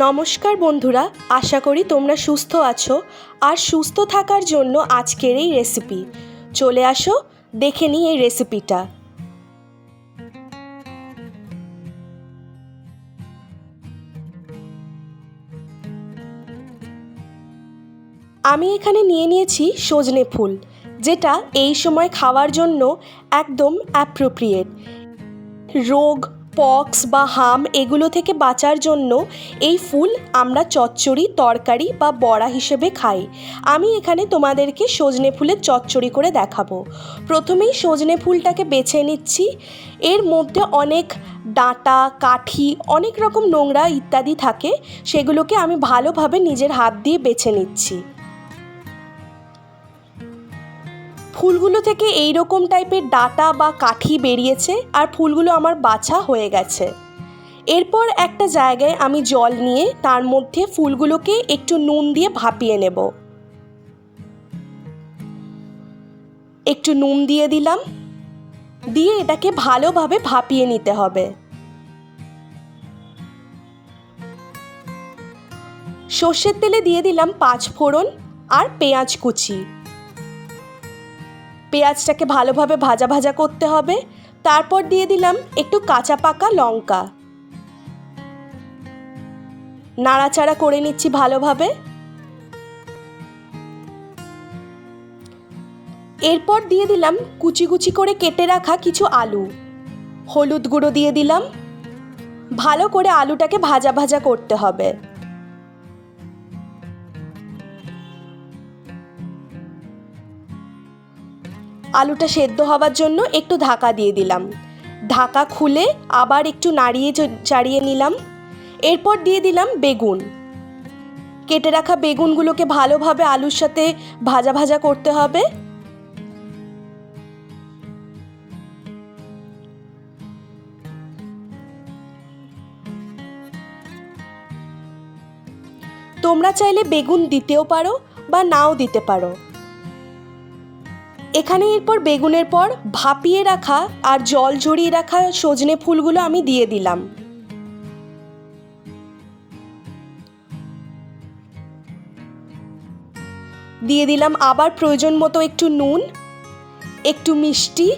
নমস্কার বন্ধুরা, আশা করি তোমরা সুস্থ আছো আর সুস্থ থাকার জন্য আজকের এই রেসিপি চলে আসো, দেখে নিই এই রেসিপিটা আমি এখানে নিয়ে নিয়েছি সজনে ফুল, যেটা এই সময় খাওয়ার জন্য একদম অ্যাপ্রোপ্রিয়েট রোগ পক্স বা হাম এগুলো থেকে বাঁচার জন্য এই ফুল আমরা চচ্চড়ি, তরকারি বা বড়া হিসেবে খাই। আমি এখানে তোমাদেরকে সজনে ফুলের চচ্চড়ি করে দেখাবো। প্রথমেই সজনে ফুলটাকে বেছে নিচ্ছি। এর মধ্যে অনেক ডাঁটা, কাঠি, অনেক রকম নোংরা ইত্যাদি থাকে। সেগুলোকে আমি ভালোভাবে নিজের হাত দিয়ে বেছে নিচ্ছি। ফুলগুলো থেকে এই রকম টাইপের ডাটা বা কাঠি বেরিয়েছে আর ফুলগুলো আমার বাছা হয়ে গেছে। এরপর একটা জায়গায় আমি জল নিয়ে তার মধ্যে ফুলগুলোকে একটু নুন দিয়ে ভাপিয়ে নেব। একটু নুন দিয়ে দিলাম। দিয়ে এটাকে ভালোভাবে ভাপিয়ে নিতে হবে। সর্ষের তেলে দিয়ে দিলাম পাঁচ ফোড়ন আর পেঁয়াজ কুচি। পেঁয়াজটাকে ভালোভাবে ভাজা ভাজা করতে হবে। তারপর দিয়ে দিলাম একটু কাঁচা পাকা লঙ্কা। নাড়াচাড়া করে নিচ্ছি ভালোভাবে। এরপর দিয়ে দিলাম কুচি কুচি করে কেটে রাখা কিছু আলু। হলুদ গুঁড়ো দিয়ে দিলাম। ভালো করে আলুটাকে ভাজা ভাজা করতে হবে। আলুটা সেদ্ধ হওয়ার জন্য একটু ঢাকা দিয়ে দিলাম। ঢাকা খুলে আবার একটু নাড়িয়ে চাড়িয়ে নিলাম। এরপর দিয়ে দিলাম বেগুন। কেটে রাখা বেগুনগুলোকে ভালোভাবে আলুর সাথে ভাজা ভাজা করতে হবে। তোমরা চাইলে বেগুন দিতেও পারো বা নাও দিতে পারো। এখানে এরপর বেগুনের পর ভাপিয়ে রাখা আর জল ঝরিয়ে রাখা সজনে ফুলগুলো আমি দিয়ে দিলাম। দিয়ে দিলাম আবার প্রয়োজন মতো একটু নুন, একটু মিষ্টি।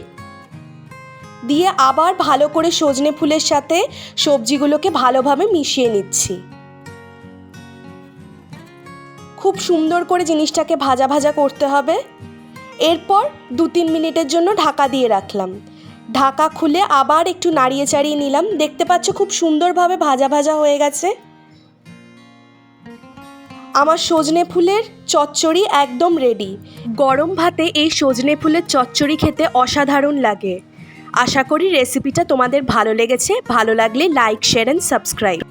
দিয়ে আবার ভালো করে সজনে ফুলের সাথে সবজিগুলোকে ভালোভাবে মিশিয়ে নিচ্ছি। খুব সুন্দর করে জিনিসটাকে ভাজা ভাজা করতে হবে। এরপর দু তিন মিনিটের জন্য ঢাকা দিয়ে রাখলাম। ঢাকা খুলে আবার একটু নাড়িয়ে চাড়িয়ে নিলাম। দেখতে পাচ্ছ খুব সুন্দরভাবে ভাজা ভাজা হয়ে গেছে। আমার সজনে ফুলের চচ্চড়ি একদম রেডি গরম ভাতে এই সজনে ফুলের চচ্চড়ি খেতে অসাধারণ লাগে। আশা করি রেসিপিটা তোমাদের ভালো লেগেছে। ভালো লাগলে লাইক শেয়ার অ্যান্ড সাবস্ক্রাইব